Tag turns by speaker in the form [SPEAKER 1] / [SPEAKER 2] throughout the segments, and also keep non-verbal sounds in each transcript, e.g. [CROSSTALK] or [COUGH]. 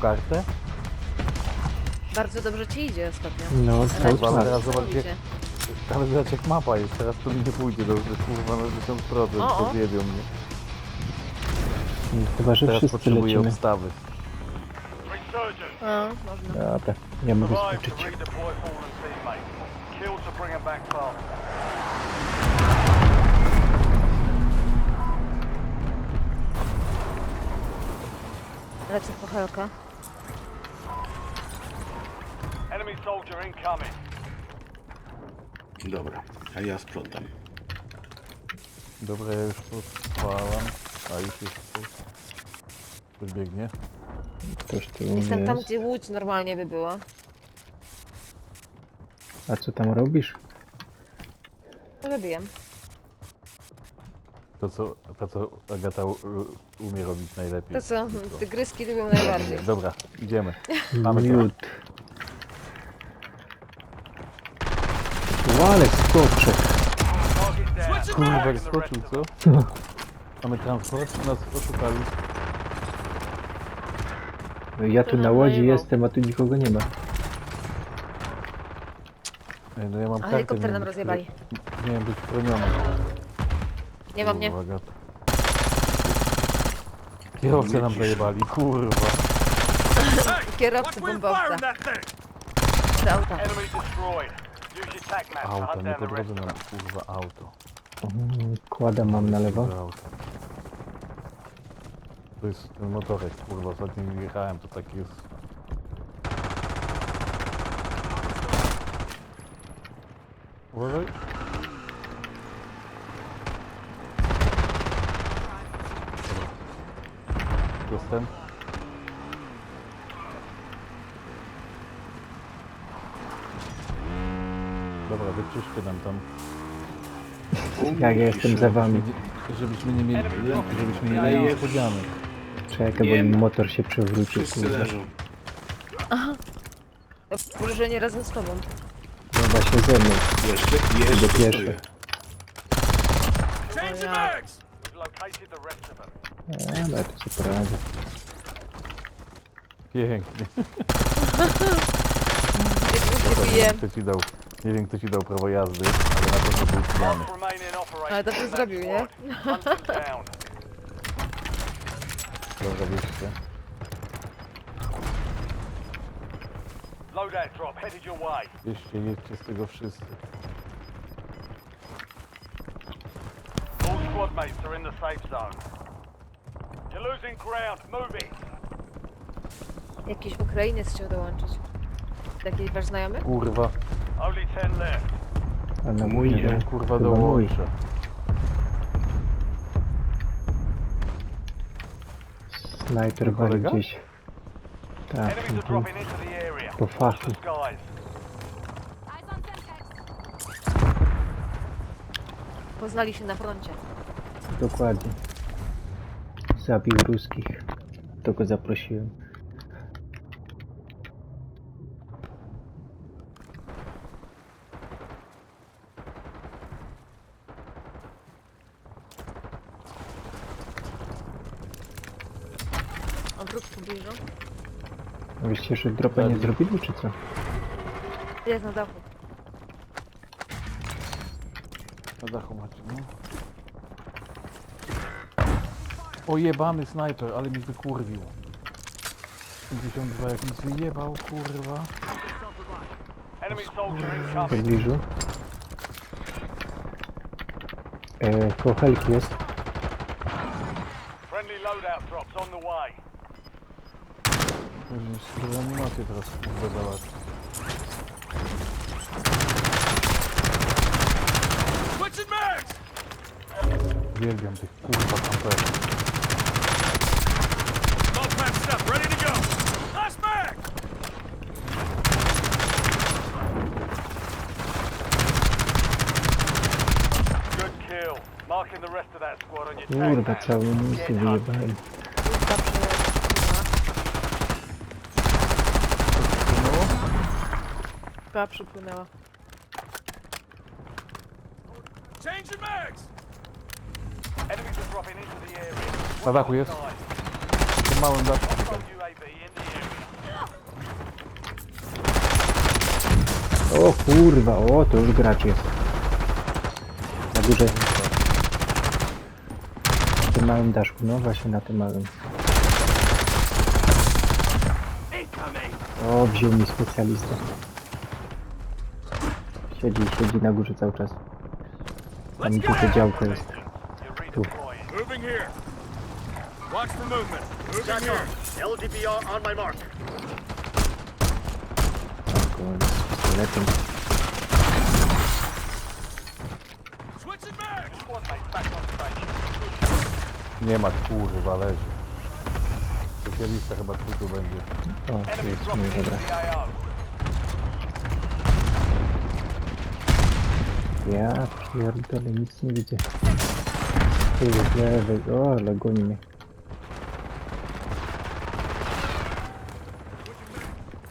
[SPEAKER 1] kartę?
[SPEAKER 2] Bardzo dobrze ci idzie ostatnio.
[SPEAKER 3] No,
[SPEAKER 2] Ale
[SPEAKER 3] cały
[SPEAKER 1] Dobra,
[SPEAKER 3] czas.
[SPEAKER 1] teraz zobacz,
[SPEAKER 2] idzie.
[SPEAKER 1] Ale zobacz jak mapa jest, teraz to mi nie pójdzie dobrze, kurwa, na 1000%,
[SPEAKER 2] O, o.
[SPEAKER 1] podjebią mnie.
[SPEAKER 3] Chyba, że
[SPEAKER 1] Teraz
[SPEAKER 3] wszyscy
[SPEAKER 1] potrzebuję
[SPEAKER 3] lecimy.
[SPEAKER 1] obstawy.
[SPEAKER 4] Resurgent.
[SPEAKER 2] A, można.
[SPEAKER 3] Dobra, ja mogę
[SPEAKER 4] Survive to
[SPEAKER 3] skoczyć.
[SPEAKER 4] redeploy fallen teammates. Kill to bring them back faster.
[SPEAKER 2] Lecę po helkę.
[SPEAKER 4] Soldier incoming.
[SPEAKER 5] Dobra, a ja sprzątam.
[SPEAKER 1] Dobra, ja już podpalam. A już jest tu. Ktoś biegnie.
[SPEAKER 3] Ktoś tu
[SPEAKER 2] Jestem tam,
[SPEAKER 3] jest.
[SPEAKER 2] gdzie łódź normalnie by była.
[SPEAKER 3] A co tam robisz?
[SPEAKER 2] Robiłem.
[SPEAKER 1] To co, to co Agata u, u, umie robić najlepiej.
[SPEAKER 2] To co? Tygryski lubią najbardziej.
[SPEAKER 1] Dobra, idziemy. Mamy to.
[SPEAKER 3] Miód.
[SPEAKER 1] Kurwa, jak skoczył, co? Mamy transport, nas oszukali.
[SPEAKER 3] Ja tu na łodzi jestem, a tu nikogo nie ma.
[SPEAKER 1] Ej, No ja mam
[SPEAKER 2] A
[SPEAKER 1] kartę,
[SPEAKER 2] helikopter nam rozjebali.
[SPEAKER 1] Miałem być chroniony.
[SPEAKER 2] Nie mam mnie.
[SPEAKER 1] Kurwa, Agata. Kierowcę nam zajebali, kurwa. [LAUGHS]
[SPEAKER 2] Kierowcy bombowca. Z auta.
[SPEAKER 1] Auto, nie po drodze nam, kurwa, auto.
[SPEAKER 3] Mhm, Kłada mam na lewo.
[SPEAKER 1] To jest ten motorek, kurwa, ostatnio nim jechałem, to taki jest... Uważaj. Jestem. Dobra, wyczyszczę nam tam.
[SPEAKER 3] Jak ja jestem za wami.
[SPEAKER 1] Żebyśmy nie mieli, żebyśmy nie mieli niespodzianek.
[SPEAKER 3] Czekaj, bo
[SPEAKER 5] ma.
[SPEAKER 3] motor się przewrócił.
[SPEAKER 5] Wszyscy
[SPEAKER 3] Kurde.
[SPEAKER 5] leżą.
[SPEAKER 2] Wróżenie razem z tobą.
[SPEAKER 3] Chyba się ze mną.
[SPEAKER 5] Jeszcze? Jeszcze
[SPEAKER 3] Do pierwszy.
[SPEAKER 5] stoję.
[SPEAKER 2] O ja.
[SPEAKER 4] We've located the rest of them.
[SPEAKER 3] A, no to sobie poradzę.
[SPEAKER 1] Pięknie. [LAUGHS] Wiem. kto ci dał, nie wiem kto ci dał prawo jazdy, ale na pewno był pijany.
[SPEAKER 2] Ale
[SPEAKER 4] in that
[SPEAKER 2] zrobił, nie?
[SPEAKER 1] Dobra, bierzcie.
[SPEAKER 4] Loadout drop headed your way.
[SPEAKER 1] Bierzcie, jedźcie z tego wszyscy.
[SPEAKER 4] All squad mates are in the safe zone. You're losing ground. Move it.
[SPEAKER 2] Jakiś Ukrainiec chciał dołączyć. Jakiś wasz znajomy?
[SPEAKER 1] Kurwa,
[SPEAKER 4] Only ten left.
[SPEAKER 3] A na mój
[SPEAKER 1] nie wiem, kurwa
[SPEAKER 3] Chyba mój.
[SPEAKER 1] dołączę.
[SPEAKER 3] Snajper wali
[SPEAKER 1] Kolega?
[SPEAKER 3] gdzieś. Tak.
[SPEAKER 4] Enemies are
[SPEAKER 3] mhm.
[SPEAKER 4] dropping into the area.
[SPEAKER 3] Po
[SPEAKER 4] Watch
[SPEAKER 3] fachu.
[SPEAKER 4] the skies.
[SPEAKER 2] Poznali się na froncie.
[SPEAKER 3] Dokładnie. Zabił ruskich. To go zaprosiłem.
[SPEAKER 2] Obrót w pobliżu.
[SPEAKER 3] A Wyście jeszcze dropa nie zrobili, czy co?
[SPEAKER 2] Jest na dachu.
[SPEAKER 1] Na dachu macie, no. O jebany snajper, ale mi wykurwił. 52 jak mi wyjebał, kurwa.
[SPEAKER 4] Enemy soldier
[SPEAKER 3] W
[SPEAKER 4] incoming.
[SPEAKER 3] pobliżu. E, koło helki jest.
[SPEAKER 4] Friendly loadout drops on the way.
[SPEAKER 1] Już animację teraz kurwa załatwić. Uwielbiam tych kurwa kamperów.
[SPEAKER 4] Good kill. Marking the rest of that squad on your tag
[SPEAKER 3] Kurwa,
[SPEAKER 4] map.
[SPEAKER 3] całą misję wyjebałem.
[SPEAKER 2] Chyba przypłynęła. Changing mags!
[SPEAKER 4] Enemies are.
[SPEAKER 1] Na dachu jest. Tym małym dachu.
[SPEAKER 3] O kurwa, o to już gracz jest. Na górze. Na tym małym daszku, no właśnie na tym małym. O, wziął mi specjalista. Siedzi, siedzi na górze cały czas. Tam mi tutaj działko jest. Tu.
[SPEAKER 4] redeploying.
[SPEAKER 6] Moving here. Watch for movement. Moving here.
[SPEAKER 4] LDPR on my mark.
[SPEAKER 3] Tam z pistoletem.
[SPEAKER 6] Switching back.
[SPEAKER 4] Squad mates back on station.
[SPEAKER 1] Nie ma, kurwa, leży. Specjalista chyba tu, tu będzie.
[SPEAKER 3] O, tu jest, nie, dobra.
[SPEAKER 4] the AO.
[SPEAKER 3] Ja pierdolę, nic nie widzę. Tu jest lewy, o, ale goni mnie.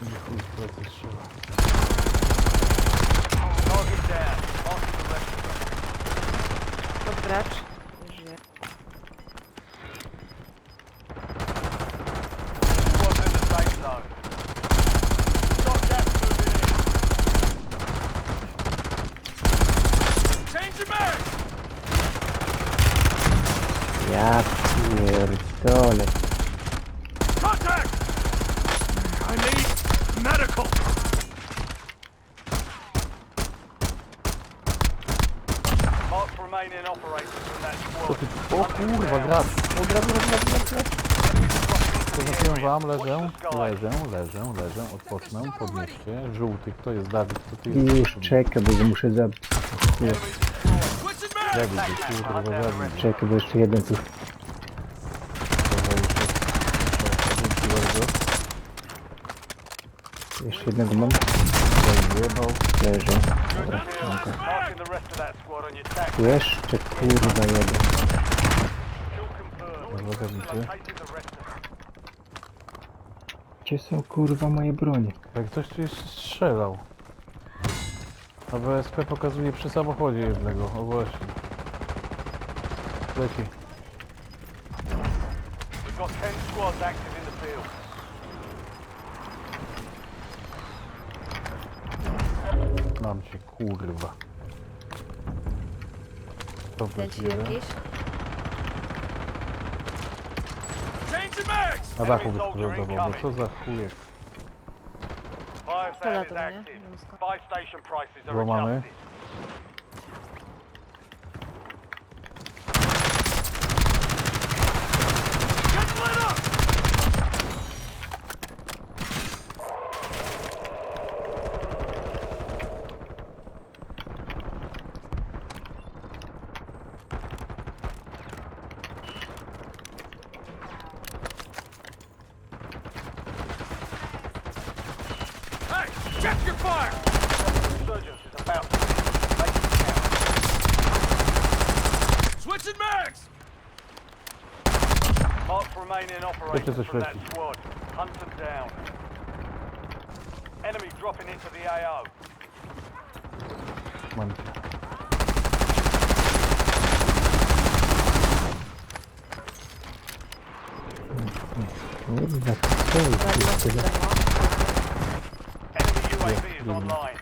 [SPEAKER 1] Chuj, w plecy strzela.
[SPEAKER 4] Target down. Marking the rest of them.
[SPEAKER 2] Odgracz. Nie żyje.
[SPEAKER 4] Squad's in the safe zone. Got gas moving in.
[SPEAKER 6] Change your mag.
[SPEAKER 3] Ja pierdolę.
[SPEAKER 6] Contact. I need medical.
[SPEAKER 4] Marked remaining operators from that
[SPEAKER 1] Co
[SPEAKER 4] squad.
[SPEAKER 1] ty? O kurwa, gracz! O, gracz, gracz, gracz, gracz, gracz! Zaznaczyłem wam, leżę, leżę, leżę, leżę, odpocznę, podnieś się. Żółty, kto jest Dawid, kto ty jest?
[SPEAKER 3] Już czekaj, bo muszę zabić. Nie,
[SPEAKER 6] Switching mag.
[SPEAKER 1] Dawid, jest, kurwa, Dawid.
[SPEAKER 3] czekaj, bo jeszcze jeden tu.
[SPEAKER 1] Dzięki bardzo.
[SPEAKER 3] Jeszcze jednego mam.
[SPEAKER 1] Zajebał.
[SPEAKER 3] Leży.
[SPEAKER 4] Good
[SPEAKER 3] Dobra,
[SPEAKER 4] kill.
[SPEAKER 3] dobra.
[SPEAKER 4] Marking the rest of that squad on your tac.
[SPEAKER 3] Jeszcze kurwa jeden.
[SPEAKER 4] Kill confirmed.
[SPEAKER 1] Dobra, gabicie.
[SPEAKER 4] Located the rest of them.
[SPEAKER 3] Gdzie są kurwa moje bronie?
[SPEAKER 1] Jak ktoś tu jeszcze strzelał. A BSP pokazuje przy samochodzie jednego, o właśnie. Leci.
[SPEAKER 4] We've got 10 squads active in the field.
[SPEAKER 1] Mam cię, kurwa. To jeden.
[SPEAKER 2] jakiś?
[SPEAKER 6] Change your mags.
[SPEAKER 1] Na dachu wyskrodował, no co za chujek.
[SPEAKER 4] Fire
[SPEAKER 2] Pola
[SPEAKER 4] sale is
[SPEAKER 2] to, nie?
[SPEAKER 4] active.
[SPEAKER 2] Wąsko.
[SPEAKER 4] Buy station prices are
[SPEAKER 1] Złamamy.
[SPEAKER 4] adjusted.
[SPEAKER 6] Check your fire.
[SPEAKER 4] Resurgence is about to begin. Make it count.
[SPEAKER 6] Switching mags.
[SPEAKER 4] Mark remaining operators
[SPEAKER 1] coś
[SPEAKER 4] from that squad. Hunt them down. Enemy dropping into the AO.
[SPEAKER 1] Mam cię.
[SPEAKER 3] Kurwa, co
[SPEAKER 4] online.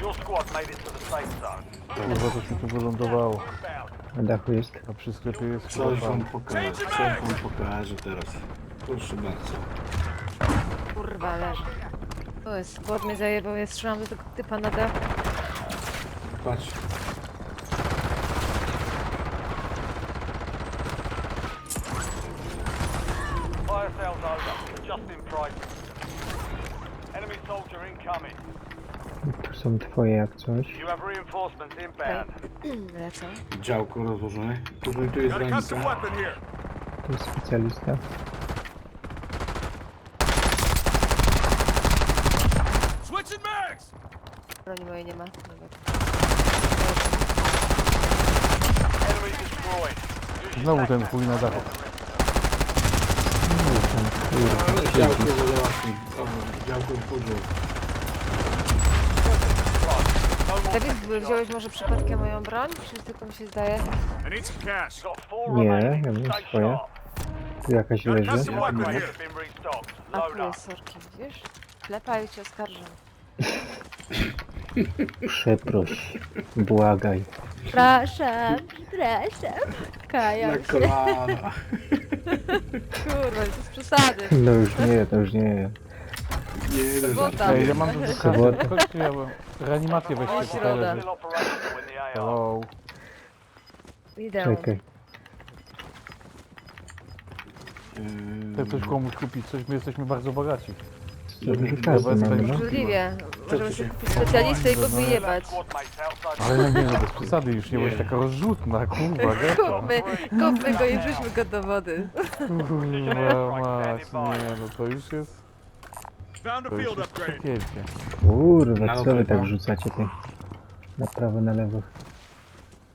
[SPEAKER 4] Your squad made it to the safe zone.
[SPEAKER 1] Kurwa, coś mi tu wylądowało.
[SPEAKER 3] Na dachu jest.
[SPEAKER 1] A przy sklepie jest
[SPEAKER 5] Coś
[SPEAKER 1] chyba
[SPEAKER 5] wam pokażę, coś wam pokażę teraz. Proszę bardzo.
[SPEAKER 2] Kurwa, leży. To jest, bot mnie zajebał, ja strzelam do tego typa na dachu.
[SPEAKER 5] Patrz.
[SPEAKER 4] Fire sales over. Adjusting prices. Enemy soldier incoming.
[SPEAKER 3] Tu są twoje jak coś.
[SPEAKER 4] You have reinforcements inbound.
[SPEAKER 2] Lecą.
[SPEAKER 5] Działko rozłożone. Tutaj tu jest
[SPEAKER 6] Got a custom
[SPEAKER 5] granica.
[SPEAKER 6] weapon here.
[SPEAKER 3] Tu jest specjalista.
[SPEAKER 6] Switching mags.
[SPEAKER 2] Broni mojej nie ma. Dobra.
[SPEAKER 4] Enemy destroyed. Use your
[SPEAKER 1] Znowu ten chuj na dachu.
[SPEAKER 3] No tam kurwa,
[SPEAKER 5] Ale działko załatwi. Działko wchodzą.
[SPEAKER 4] Tactical
[SPEAKER 2] wziąłeś może przypadkiem moją broń? Czy tylko mi się zdaje?
[SPEAKER 6] I need some cash.
[SPEAKER 4] Got four
[SPEAKER 3] Nie,
[SPEAKER 4] remaining.
[SPEAKER 3] ja mam
[SPEAKER 4] Stay
[SPEAKER 3] swoje.
[SPEAKER 4] sharp.
[SPEAKER 3] Tu jakaś leży.
[SPEAKER 6] Custom weapon
[SPEAKER 4] Upgrades
[SPEAKER 6] here.
[SPEAKER 4] have been restocked.
[SPEAKER 2] A
[SPEAKER 4] Load
[SPEAKER 2] tu
[SPEAKER 4] up.
[SPEAKER 2] jest sorki, widzisz? Klepają cię, oskarżą.
[SPEAKER 3] Przeproś. Błagaj.
[SPEAKER 2] Przepraszam, przepraszam.
[SPEAKER 5] Na
[SPEAKER 2] się.
[SPEAKER 5] kolana. [LAUGHS]
[SPEAKER 2] Kurwa, to jest przesady.
[SPEAKER 3] No już nie, to już nie.
[SPEAKER 5] Nie,
[SPEAKER 2] Sobota.
[SPEAKER 1] Ej, ja mam kasy.
[SPEAKER 3] Sobota. [LAUGHS]
[SPEAKER 1] Ja. Reanimację weźcie tutaj
[SPEAKER 2] Środa.
[SPEAKER 1] leży. Hello.
[SPEAKER 2] Idę.
[SPEAKER 3] Czekaj.
[SPEAKER 1] Chcę coś komuś kupić, coś, my jesteśmy bardzo bogaci.
[SPEAKER 3] To dużo kasy mamy, no.
[SPEAKER 2] Możliwie. Możemy
[SPEAKER 5] się?
[SPEAKER 2] sobie kupić specjalistę i go wyjebać.
[SPEAKER 1] Ale nie, no bez przesady, już nie bądź taka rozrzutna, kurwa, [LAUGHS] getto.
[SPEAKER 2] Kupmy, kupmy go i wrzućmy go do wody.
[SPEAKER 1] Kurwa mać, nie, no to już jest,
[SPEAKER 6] Found a field upgrade.
[SPEAKER 3] Kurwa, co wy tak rzucacie ty? Na prawo, na lewo.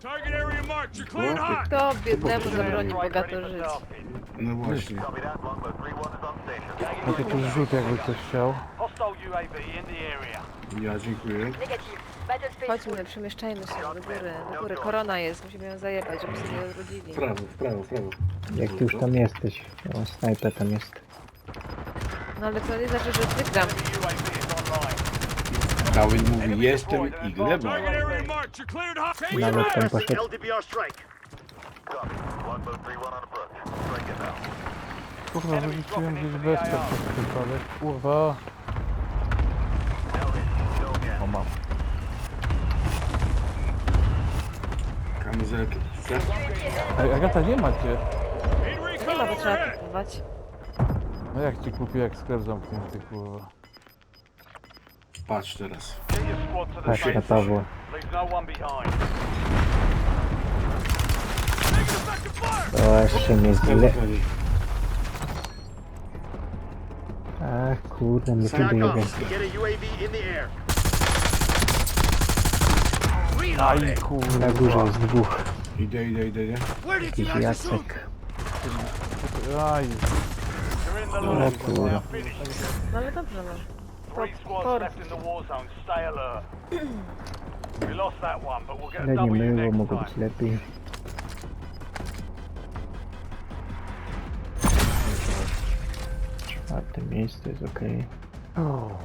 [SPEAKER 6] Target area marked. You're cleared hot.
[SPEAKER 2] Kto biednemu zabroni bogato żyć?
[SPEAKER 5] No właśnie.
[SPEAKER 1] Macie tu zrzut, jakby ktoś chciał.
[SPEAKER 4] Hostile UAV in the area.
[SPEAKER 5] Ja dziękuję.
[SPEAKER 2] Chodźmy, przemieszczajmy się do góry, do góry. Korona jest, musimy ją zajebać, żeby sobie nie odrodzili.
[SPEAKER 5] W prawo, w prawo, w prawo.
[SPEAKER 3] Jak ty już tam jesteś? O, snajper tam jest.
[SPEAKER 2] No ale to nie znaczy, że wygram.
[SPEAKER 5] Dawid mówi, jestem i gleba.
[SPEAKER 3] Nawet tam poszedł.
[SPEAKER 1] Kurwa, wyrzuciłem gdzieś bez przypadek. Kurwa. O mam.
[SPEAKER 5] Kamizelkę. Chcesz?
[SPEAKER 1] Ej, Agata, nie macie.
[SPEAKER 2] Bo trzeba kupować.
[SPEAKER 1] No jak ci kupię, jak sklep zamknięty, kurwa.
[SPEAKER 5] Patrz teraz.
[SPEAKER 4] Get your squad to the
[SPEAKER 3] Patrz
[SPEAKER 4] safe
[SPEAKER 3] na
[SPEAKER 4] zone.
[SPEAKER 3] Pawła.
[SPEAKER 4] Leave no one behind.
[SPEAKER 6] Taking effective fire.
[SPEAKER 3] O, jeszcze mnie.
[SPEAKER 5] Prawo,
[SPEAKER 3] Ach, kurde, mnie tu dojebie.
[SPEAKER 6] Get a UAV in the air.
[SPEAKER 1] Aj, kurwa.
[SPEAKER 3] Na górze jest dwóch.
[SPEAKER 5] Idę, idę, idę, idę.
[SPEAKER 3] Jakiś? Jacek.
[SPEAKER 1] Aj.
[SPEAKER 4] You're in the
[SPEAKER 3] O
[SPEAKER 4] Now finish.
[SPEAKER 2] No ale dobrze, no.
[SPEAKER 4] Three squads left in the war zone. Stay alert. [CLEARS THROAT] We lost that one, but we'll get a
[SPEAKER 3] Ale nie
[SPEAKER 4] W
[SPEAKER 3] myło,
[SPEAKER 4] next
[SPEAKER 3] mogło
[SPEAKER 4] time.
[SPEAKER 3] być lepiej. Czwarte miejsce jest okej.
[SPEAKER 1] O. Oh.